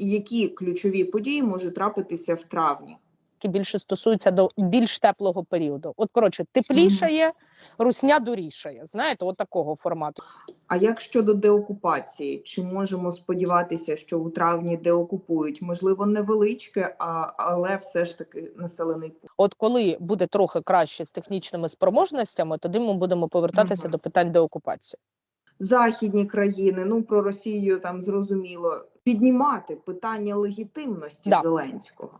які ключові події можуть трапитися в травні? які більше стосуються до більш теплого періоду. От коротше, теплішає, русня дурішає. Знаєте, от такого формату. А як щодо деокупації? Чи можемо сподіватися, що у травні деокупують? Можливо, невеличке, а, але все ж таки населений пункт. От коли буде трохи краще з технічними спроможностями, тоді ми будемо повертатися Мгм. до питань деокупації. західні країни, ну про Росію там зрозуміло, піднімати питання легітимності Да. Зеленського.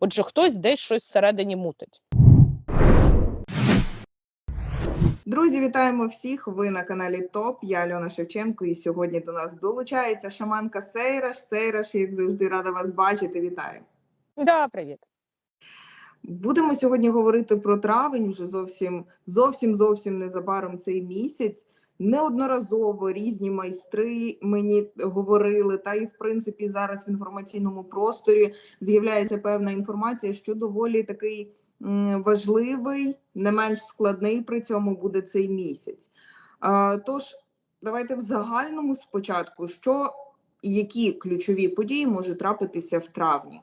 Отже, хтось десь щось всередині мутить. Друзі, вітаємо всіх! Ви на каналі ТОП. Я Альона Шевченко, і сьогодні до нас долучається шаманка Сейраш. Сейраш, як завжди, рада вас бачити. Вітаю! Да, привіт. Будемо сьогодні говорити про травень. Вже зовсім зовсім зовсім незабаром цей місяць. Неодноразово різні майстри мені говорили, та і в принципі зараз в інформаційному просторі з'являється певна інформація, що доволі такий важливий, не менш складний при цьому буде цей місяць. Тож давайте в загальному спочатку, що які ключові події можуть трапитися в травні.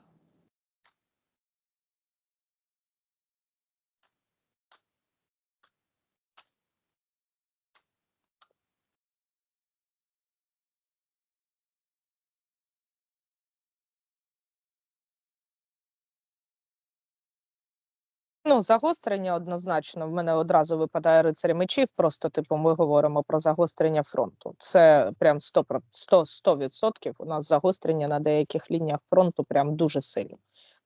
Ну, загострення однозначно. В мене одразу випадає рицарі мечів. Просто типу, ми говоримо про загострення фронту. Це прям 100%, 100, 100% у нас загострення на деяких лініях фронту прям дуже сильно.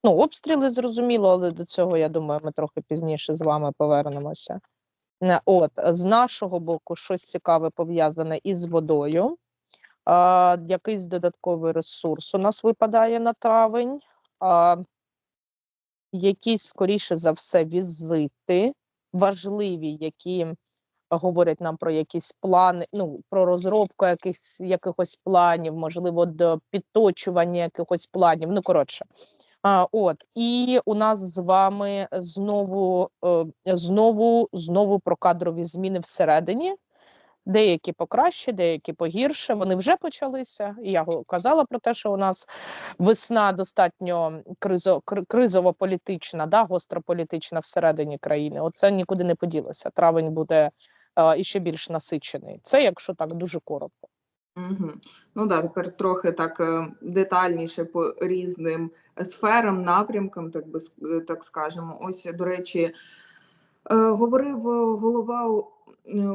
Ну, обстріли зрозуміло, але до цього я думаю, ми трохи пізніше з вами повернемося. Не, От з нашого боку, щось цікаве пов'язане із водою. А, якийсь додатковий ресурс у нас випадає на травень. А, якісь, скоріше за все, візити важливі, які говорять нам про якісь плани, ну про розробку якихось якихось планів, можливо, до підточування якихось планів. Ну коротше. А, от і у нас з вами знову е, знову знову про кадрові зміни всередині. Деякі покраще, деякі погірше. Вони вже почалися. Я казала про те, що у нас весна достатньо кризо, кри- кризово-політична, да, гострополітична всередині країни. Оце нікуди не поділося. Травень буде е, іще більш насичений. Це якщо так дуже коротко. Угу. Ну да, тепер трохи так е, детальніше по різним сферам, напрямкам, так би так скажемо. Ось, до речі, е, говорив е, голова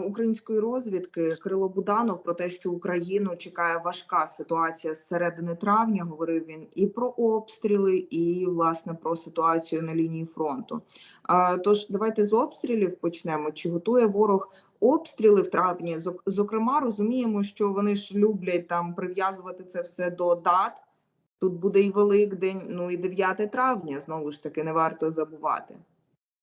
української розвідки Кирило Буданов про те, що Україну чекає важка ситуація з середини травня. Говорив він і про обстріли, і власне про ситуацію на лінії фронту. Тож давайте з обстрілів почнемо. Чи готує ворог обстріли в травні? Зокрема, розуміємо, що вони ж люблять там прив'язувати це все до дат. Тут буде і Великдень, ну і 9 травня. Знову ж таки, не варто забувати.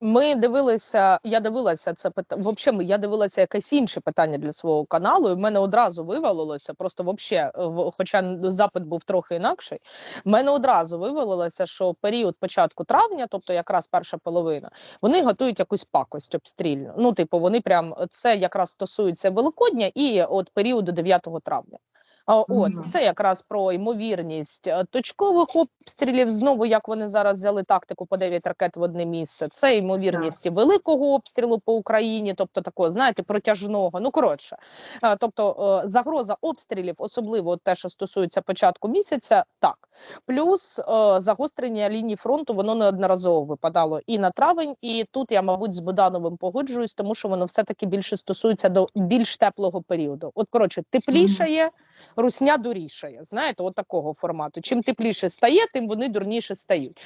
Ми дивилися, я дивилася це питання. Взагалі, я дивилася якесь інше питання для свого каналу, і в мене одразу вивалилося. Просто вообще, е, хоча запит був трохи інакший, в мене одразу вивалилося, що період початку травня, тобто якраз перша половина, вони готують якусь пакость обстрільну. Ну, типу, вони прям це якраз стосується Великодня і от періоду 9 травня. От це якраз про ймовірність е, точкових обстрілів. Знову як вони зараз взяли тактику по 9 ракет в одне місце. Це ймовірність великого обстрілу по Україні, тобто такого, знаєте, протяжного. Ну коротше, Е, тобто е, загроза обстрілів, особливо те, що стосується початку місяця, так. Плюс е, загострення лінії фронту воно неодноразово випадало і на травень, і тут я, мабуть, з Бодановим погоджуюсь, тому що воно все таки більше стосується до більш теплого періоду. От коротше, теплішає, русня дурішає. Знаєте, от такого формату. Чим тепліше стає, тим вони дурніше стають.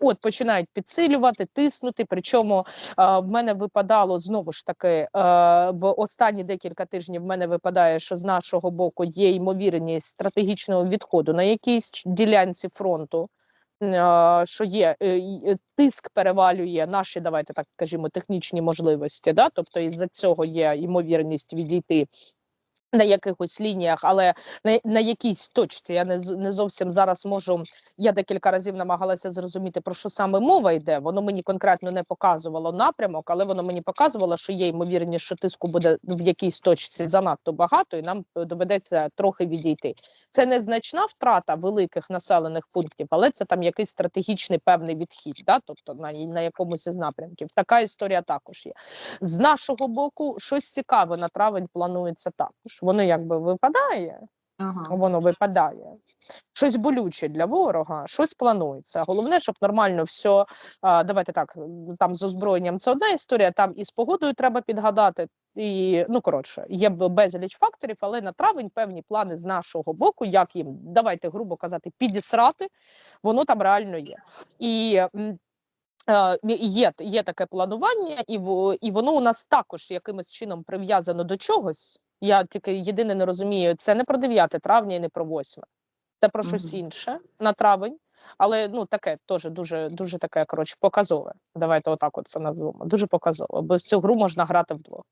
От починають підсилювати, тиснути. Причому е, в мене випадало знову ж таки е, в останні декілька тижнів. В мене випадає, що з нашого боку є ймовірність стратегічного відходу на якійсь ч- ділянці фронту. е, Що є е, е, тиск перевалює наші, давайте так скажімо, технічні можливості. Да? Тобто із-за цього є ймовірність відійти на якихось лініях, але на, на якійсь точці я не, не зовсім зараз можу. Я декілька разів намагалася зрозуміти, про що саме мова йде. Воно мені конкретно не показувало напрямок, але воно мені показувало, що є ймовірність, що тиску буде в якійсь точці занадто багато, і нам доведеться трохи відійти. Це незначна втрата великих населених пунктів, але це там якийсь стратегічний певний відхід, да? тобто на, на якомусь із напрямків. Така історія також є. З нашого боку, щось цікаве на травень планується також. Воно якби випадає, Ага. воно випадає. Щось болюче для ворога, щось планується. Головне, щоб нормально все. А, давайте так, там з озброєнням це одна історія, там і з погодою треба підгадати. І ну коротше, є безліч факторів, але на травень певні плани з нашого боку, як їм давайте грубо казати, підісрати, воно там реально є. І Е, Є, є таке планування, і, і воно у нас також якимось чином прив'язано до чогось. Я тільки єдине не розумію, це не про 9 травня і не про 8. Це про щось Мгм. інше на травень. Але ну таке теж дуже дуже таке коротше показове. Давайте отак от це назвемо. Дуже показове, бо цю гру можна грати вдвох.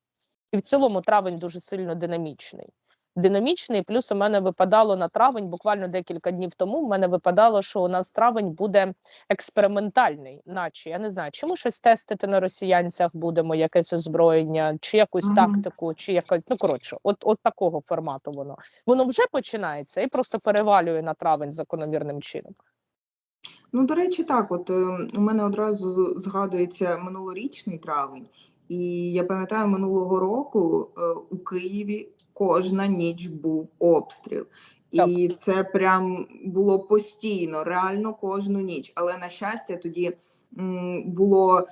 І в цілому травень дуже сильно динамічний. Динамічний, плюс у мене випадало на травень, буквально декілька днів тому. У мене випадало, що у нас травень буде експериментальний, наче я не знаю, чи ми щось тестити на росіянцях будемо, якесь озброєння, чи якусь Мгм. тактику, чи якось. Ну коротше, от, от такого формату воно. Воно вже починається і просто перевалює на травень закономірним чином. Ну, до речі, так, от е, у мене одразу згадується минулорічний травень, і я пам'ятаю, минулого року е, у Києві кожна ніч був обстріл. І це прям було постійно, реально кожну ніч. Але на щастя, тоді було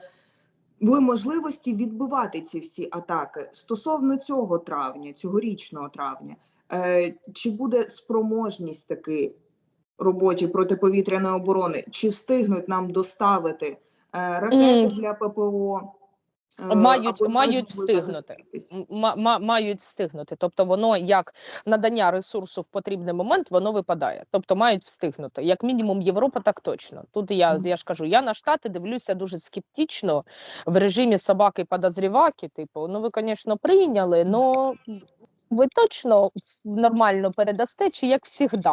були можливості відбивати ці всі атаки. Стосовно цього травня, цьогорічного травня, е, чи буде спроможність таки роботі протиповітряної оборони, чи встигнуть нам доставити е, ракети Мгм. для ППО? Е, Мають- мають встигнути. мають встигнути. Тобто, воно як надання ресурсу в потрібний момент, воно випадає. Тобто мають встигнути. Як мінімум, Європа так точно. Тут я, я ж кажу, я на штати дивлюся дуже скептично в режимі собаки подозріваки. Типу, ну ви, звісно, прийняли, але ви точно нормально передасте, чи як завжди.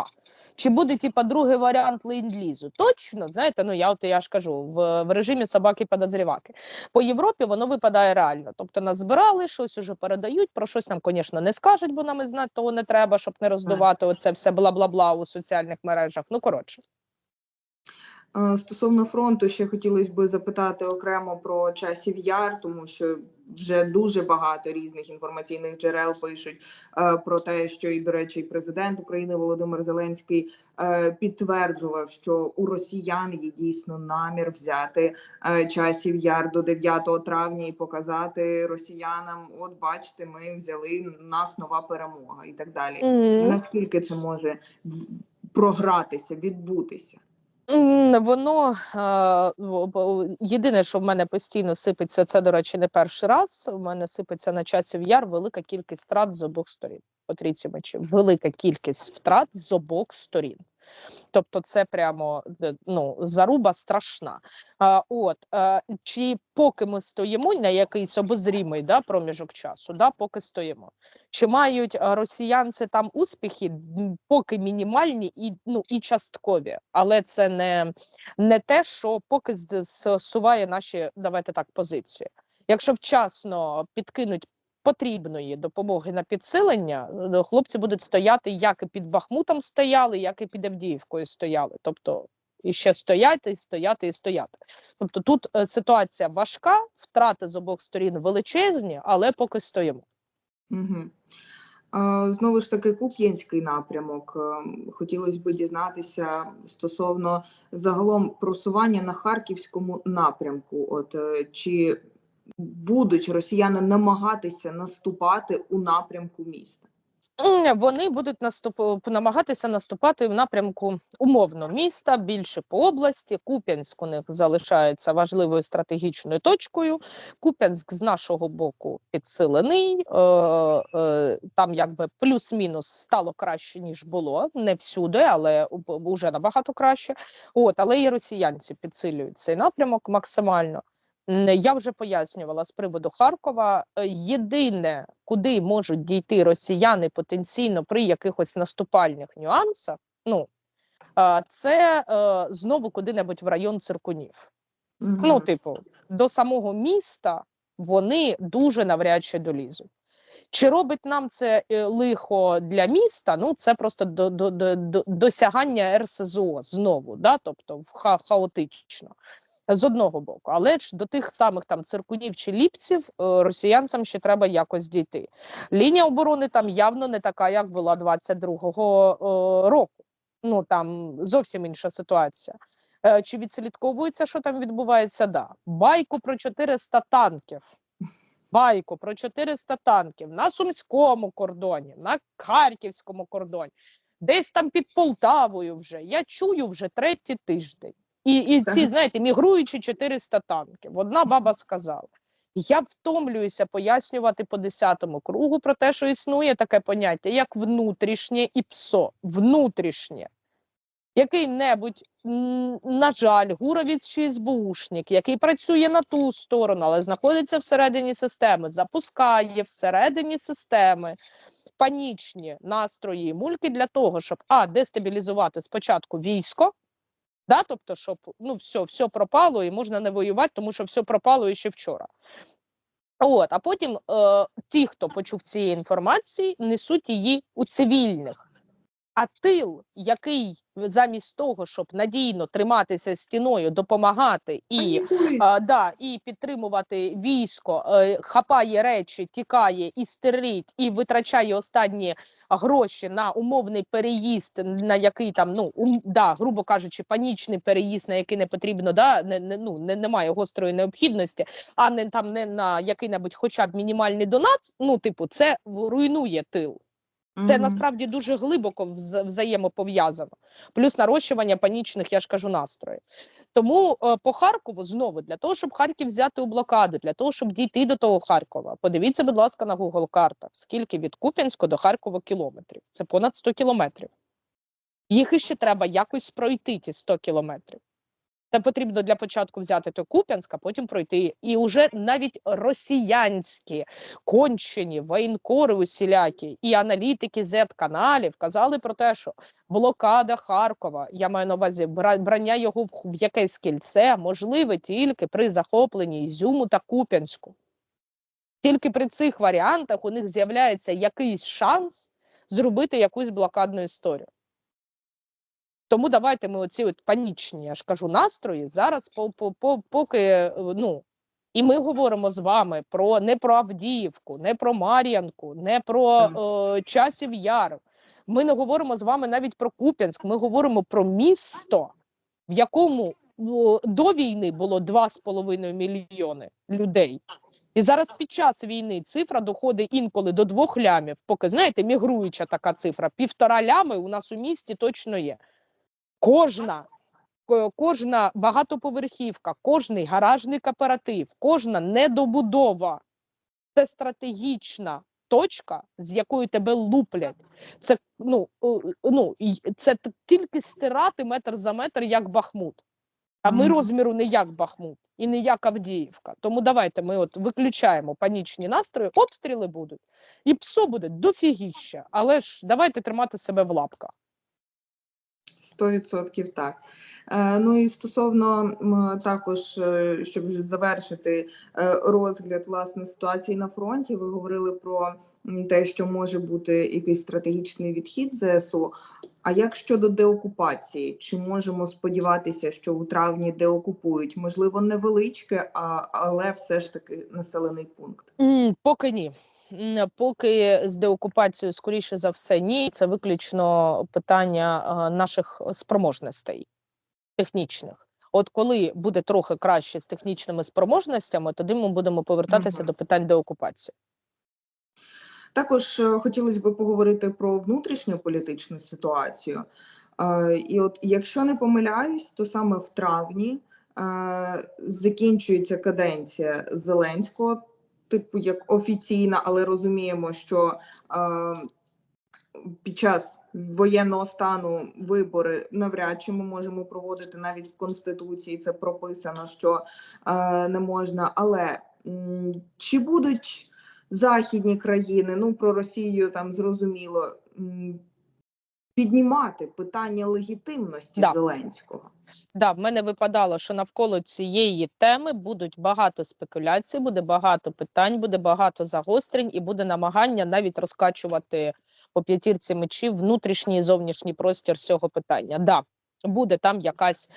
Чи буде типа другий варіант ленд-лізу? Точно, знаєте, ну я от я ж кажу в, в режимі собаки подозріваки. По Європі воно випадає реально. Тобто нас збирали, щось уже передають, про щось нам, звісно, не скажуть, бо нам і знати того не треба, щоб не роздувати оце все бла-бла-бла у соціальних мережах. Ну коротше. Е, Стосовно фронту, ще хотілося б запитати окремо про часів яр, тому що вже дуже багато різних інформаційних джерел пишуть е, про те, що і, до речі, президент України Володимир Зеленський е, підтверджував, що у росіян є дійсно намір взяти часів яр до 9 травня і показати росіянам: от бачите, ми взяли нас нова перемога і так далі. Наскільки це може програтися, відбутися? Воно е, в- єдине, що в мене постійно сипеться, це, до речі, не перший раз. У мене сипеться на часів яр велика кількість втрат з обох сторін. По трійці. Велика кількість втрат з обох сторін. Тобто, це прямо е, ну, заруба страшна. От е, чи поки ми стоїмо на якийсь обозрімий да, проміжок часу, да, поки стоїмо. Чи мають е, росіянці там успіхи, поки мінімальні і ну і часткові, але це не, не те, що поки зсуває наші давайте так позиції. Якщо вчасно підкинуть потрібної допомоги на підсилення, е, хлопці будуть стояти, як і під Бахмутом стояли, як і під Авдіївкою стояли. Тобто і ще стояти, і стояти, і стояти. Тобто тут е, ситуація важка, втрати з обох сторін величезні, але поки стоїмо. Угу. Знову ж таки, Куп'янський напрямок. Е, Хотілося б дізнатися стосовно загалом просування на харківському напрямку. От е, чи будуть росіяни намагатися наступати у напрямку міста? Вони будуть наступ... намагатися наступати в напрямку умовно міста, більше по області. Куп'янськ у них залишається важливою стратегічною точкою. Куп'янськ з нашого боку підсилений. Е, е, там якби плюс-мінус стало краще ніж було. Не всюди, але вже набагато краще. От, але і росіянці підсилюють цей напрямок максимально. Я вже пояснювала з приводу Харкова. Е, Єдине, куди можуть дійти росіяни потенційно при якихось наступальних нюансах, ну це е, знову куди-небудь в район циркунів. Мгм. Ну, типу, до самого міста вони дуже навряд чи долізуть. Чи робить нам це е, лихо для міста? Ну, це просто до, до, до, до, досягання РСЗО знову, да? тобто ха, хаотично. З одного боку, але ж до тих самих там циркунів чи ліпців е, росіянцям ще треба якось дійти. Лінія оборони там явно не така, як була 22-го е, року. Ну там зовсім інша ситуація. Е, Чи відслідковується, що там відбувається? Да. Байку про 400 танків. Байку про 400 танків на сумському кордоні, на харківському кордоні, десь там під Полтавою вже. Я чую вже третій тиждень. І, і ці, знаєте, мігруючі 400 танків. Одна баба сказала. Я втомлююся пояснювати по 10-му кругу про те, що існує таке поняття, як внутрішнє і ПСО. Внутрішнє який-небудь, на жаль, гуровець чи СБУшник, який працює на ту сторону, але знаходиться всередині системи, запускає всередині системи панічні настрої і мульки для того, щоб а дестабілізувати спочатку військо. Да, тобто, щоб ну все, все пропало і можна не воювати, тому що все пропало ще вчора. От, а потім е, ті, хто почув цієї інформації, несуть її у цивільних. А тил, який замість того, щоб надійно триматися стіною, допомагати і, а, да, і підтримувати військо, е, хапає речі, тікає і стерить, і витрачає останні гроші на умовний переїзд, на який там, ну ум, да, грубо кажучи, панічний переїзд, на який не потрібно, да, не, не, ну, не, немає гострої необхідності, а не там не на який-небудь хоча б мінімальний донат. Ну, типу, це руйнує тил. Це насправді дуже глибоко взаємопов'язано. Плюс нарощування панічних, я ж кажу, настроїв. Тому е, по Харкову знову для того, щоб Харків взяти у блокаду, для того, щоб дійти до того Харкова. Подивіться, будь ласка, на Google картах, скільки від Куп'янська до Харкова кілометрів. Це понад 100 кілометрів. Їх іще треба якось пройти, ті 100 кілометрів. Це потрібно для початку взяти той Куп'янськ, а потім пройти. І вже навіть росіянські кончені воєнкори усілякі і аналітики Z-каналів казали про те, що блокада Харкова, я маю на увазі брання його в якесь кільце, можливе тільки при захопленні Ізюму та Куп'янську. Тільки при цих варіантах у них з'являється якийсь шанс зробити якусь блокадну історію. Тому давайте ми оці от панічні, я ж кажу, настрої зараз по, по, по, поки е, ну. І ми говоримо з вами про не про Авдіївку, не про Мар'янку, не про е, Часів Яр. Ми не говоримо з вами навіть про Куп'янськ. Ми говоримо про місто, в якому о, до війни було 2,5 мільйони людей. І зараз під час війни цифра доходить інколи до двох лямів. Поки знаєте, мігруюча така цифра. Півтора лями у нас у місті точно є. Кожна, кожна багатоповерхівка, кожний гаражний кооператив, кожна недобудова це стратегічна точка, з якої тебе луплять. Це ну, е, ну це тільки стирати метр за метр, як Бахмут. А ми розміру не як Бахмут і не як Авдіївка. Тому давайте ми от виключаємо панічні настрої, обстріли будуть, і псо буде дофігіща. Але ж давайте тримати себе в лапках. 100% так. Е, Ну і стосовно також, е, щоб завершити е, розгляд власне ситуації на фронті, ви говорили про те, що може бути якийсь стратегічний відхід ЗСУ. А як щодо деокупації? Чи можемо сподіватися, що у травні деокупують? Можливо, невеличке, але все ж таки населений пункт. Поки ні. Поки з деокупацією, скоріше за все, ні. Це виключно питання наших спроможностей технічних. От коли буде трохи краще з технічними спроможностями, тоді ми будемо повертатися Мгм. до питань деокупації. Також е, хотілося б поговорити про внутрішню політичну ситуацію. Е, І от, якщо не помиляюсь, то саме в травні е, закінчується каденція Зеленського, типу як офіційна, але розуміємо, що е, під час воєнного стану вибори навряд чи ми можемо проводити навіть в конституції. Це прописано, що е, не можна. Але м, чи будуть західні країни, ну про Росію там зрозуміло, піднімати питання легітимності Да. Зеленського? Да, в мене випадало, що навколо цієї теми будуть багато спекуляцій, буде багато питань, буде багато загострень, і буде намагання навіть розкачувати по п'ятірці мечів внутрішній і зовнішній простір цього питання. Да, буде там якась.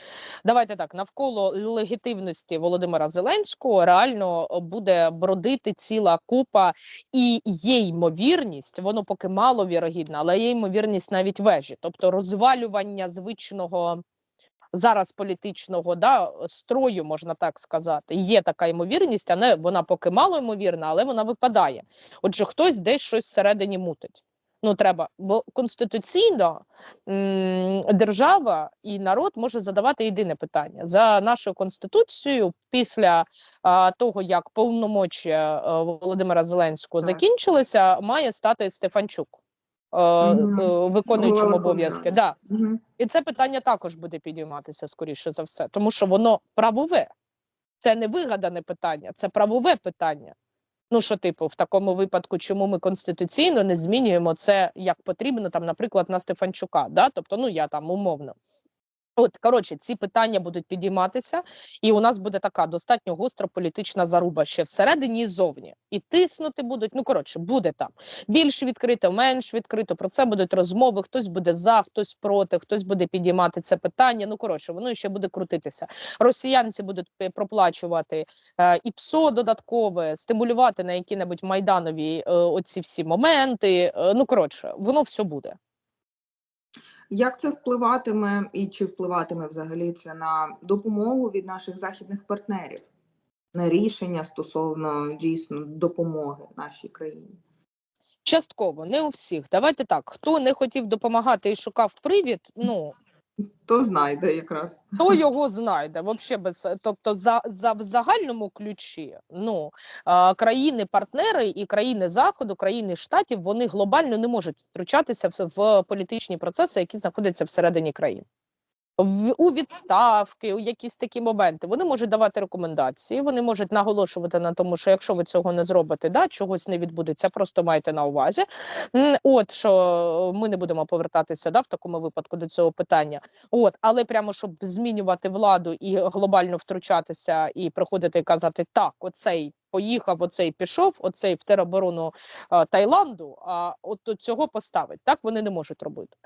Давайте так, навколо легітимності Володимира Зеленського реально буде бродити ціла купа, і є ймовірність, воно поки мало вірогідно, але є ймовірність навіть вежі, тобто розвалювання звичного зараз політичного да, строю, можна так сказати. Є така ймовірність, а не вона поки мало ймовірна, але вона випадає. Отже, хтось десь щось всередині мутить. Ну, треба, бо конституційно держава і народ може задавати єдине питання за нашою конституцією. Після а, того як повномочія а, Володимира Зеленського Так. закінчилися, має стати Стефанчук, е, е, виконуючим обов'язки. Да. І це питання також буде підійматися скоріше за все, тому що воно правове. Це не вигадане питання, це правове питання. Ну що, типу, в такому випадку, чому ми конституційно не змінюємо це як потрібно, там, наприклад, на Стефанчука, да? тобто, ну я там умовно. От, коротше, ці питання будуть підійматися, і у нас буде така достатньо гостра політична заруба ще всередині і зовні. І тиснути будуть. Ну коротше, буде там більш відкрито, менш відкрито. Про це будуть розмови. Хтось буде за, хтось проти, хтось буде підіймати це питання. Ну коротше, воно ще буде крутитися. Росіянці будуть проплачувати е, і ПСО додаткове, стимулювати на які-небудь майданові е, оці всі моменти. Е, ну коротше, воно все буде. Як це впливатиме і чи впливатиме взагалі це на допомогу від наших західних партнерів, на рішення стосовно дійсно допомоги нашій країні? Частково, не у всіх. Давайте так. Хто не хотів допомагати і шукав привід, ну Хто знайде якраз? То його знайде? Вообще без тобто, за, за в загальному ключі, ну країни-партнери і країни заходу, країни штатів, вони глобально не можуть втручатися в, в політичні процеси, які знаходяться всередині країн. В у відставки, у якісь такі моменти вони можуть давати рекомендації, вони можуть наголошувати на тому, що якщо ви цього не зробите, да чогось не відбудеться, просто майте на увазі. От що ми не будемо повертатися да, в такому випадку до цього питання. От, але прямо щоб змінювати владу і глобально втручатися, і приходити і казати, так, оцей поїхав, оцей пішов, оцей в тероборону а, Таїланду. А от до цього поставить. Так вони не можуть робити.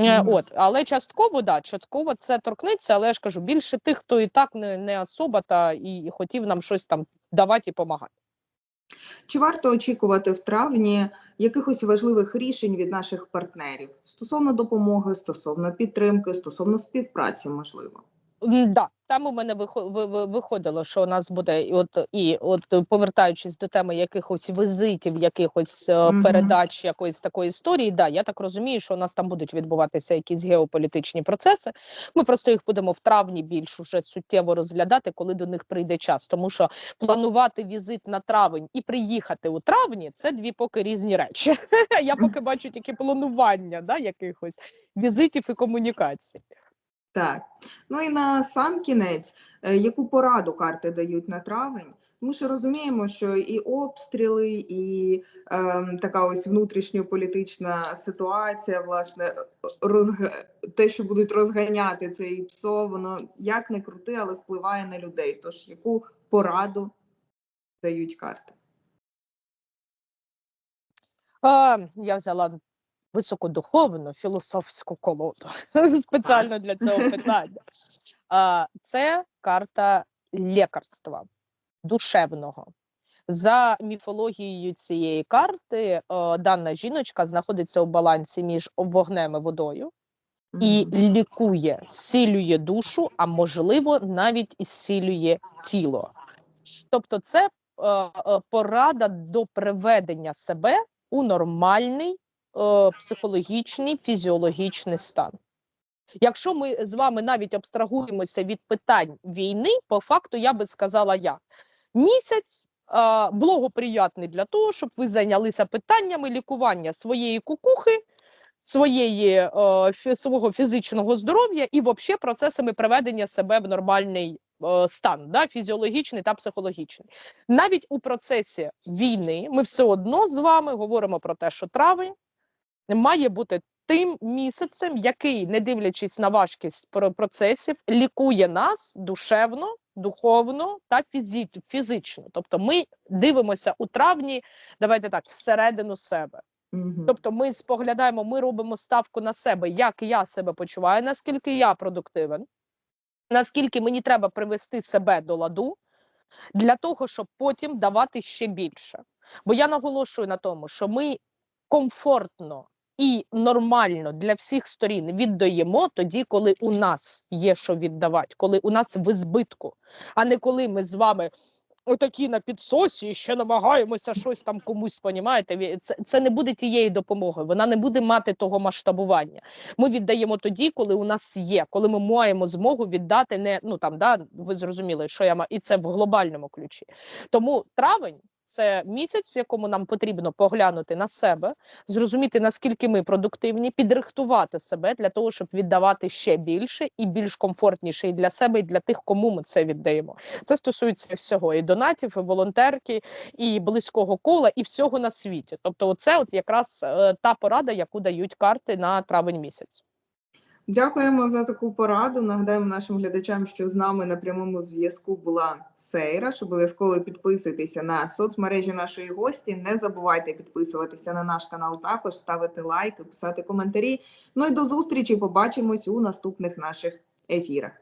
Е, От, але частково, да, частково це торкнеться, але я ж кажу, більше тих, хто і так не, не особа та і хотів нам щось там давати і допомагати. Чи варто очікувати в травні якихось важливих рішень від наших партнерів стосовно допомоги, стосовно підтримки, стосовно співпраці, можливо? Да, там у мене вихо- ви- ви- виходило, що у нас буде і от і от е, повертаючись до теми якихось візитів, якихось Мгм. передач якоїсь такої історії. Да, я так розумію, що у нас там будуть відбуватися якісь геополітичні процеси. Ми просто їх будемо в травні більш уже суттєво розглядати, коли до них прийде час. Тому що планувати візит на травень і приїхати у травні це дві поки різні речі. Я поки бачу тільки планування да, якихось візитів і комунікацій. Так. Ну і на сам кінець, е, яку пораду карти дають на травень? Ми ж розуміємо, що і обстріли, і ем, така ось внутрішньополітична ситуація, власне, розга... те, що будуть розганяти цей ПСО, воно як не крути, але впливає на людей. Тож яку пораду дають карти? Я взяла високодуховну філософську колоду спеціально для цього питання. Це карта лікарства душевного. За міфологією цієї карти, дана жіночка знаходиться у балансі між вогнем і водою і лікує, зцілює душу, а можливо, навіть і зцілює тіло. Тобто, це порада до приведення себе у нормальний е, психологічний, фізіологічний стан. Якщо ми з вами навіть абстрагуємося від питань війни, по факту я би сказала як місяць е, благоприятний для того, щоб ви зайнялися питаннями лікування своєї кукухи своєї е, фі- свого фізичного здоров'я і взагалі процесами приведення себе в нормальний е, стан, да, фізіологічний та психологічний. Навіть у процесі війни ми все одно з вами говоримо про те, що травень має бути тим місяцем, який, не дивлячись на важкість процесів, лікує нас душевно, духовно та фізі- фізично. Тобто, ми дивимося у травні, давайте так, всередину себе. Мгм. Тобто, ми споглядаємо, ми робимо ставку на себе, як я себе почуваю, наскільки я продуктивен, наскільки мені треба привести себе до ладу для того, щоб потім давати ще більше. Бо я наголошую на тому, що ми комфортно і нормально для всіх сторін віддаємо тоді, коли у нас є що віддавати, коли у нас в збитку, а не коли ми з вами. Отакі на підсосі, ще намагаємося щось там комусь, понімаєте? Це, це не буде тієї допомоги, вона не буде мати того масштабування. Ми віддаємо тоді, коли у нас є, коли ми маємо змогу віддати не ну там, да, ви зрозуміли, що я маю, і це в глобальному ключі. Тому травень це місяць, в якому нам потрібно поглянути на себе, зрозуміти наскільки ми продуктивні, підрихтувати себе для того, щоб віддавати ще більше і більш комфортніше і для себе, і для тих, кому ми це віддаємо. Це стосується всього і донатів, і волонтерки, і близького кола, і всього на світі. Тобто, це от якраз е, та порада, яку дають карти на травень місяць. Дякуємо за таку пораду. Нагадаємо нашим глядачам, що з нами на прямому зв'язку була Сейра. Обов'язково підписуйтеся на соцмережі нашої гості. Не забувайте підписуватися на наш канал, також ставити лайки, писати коментарі. Ну і до зустрічі. Побачимось у наступних наших ефірах.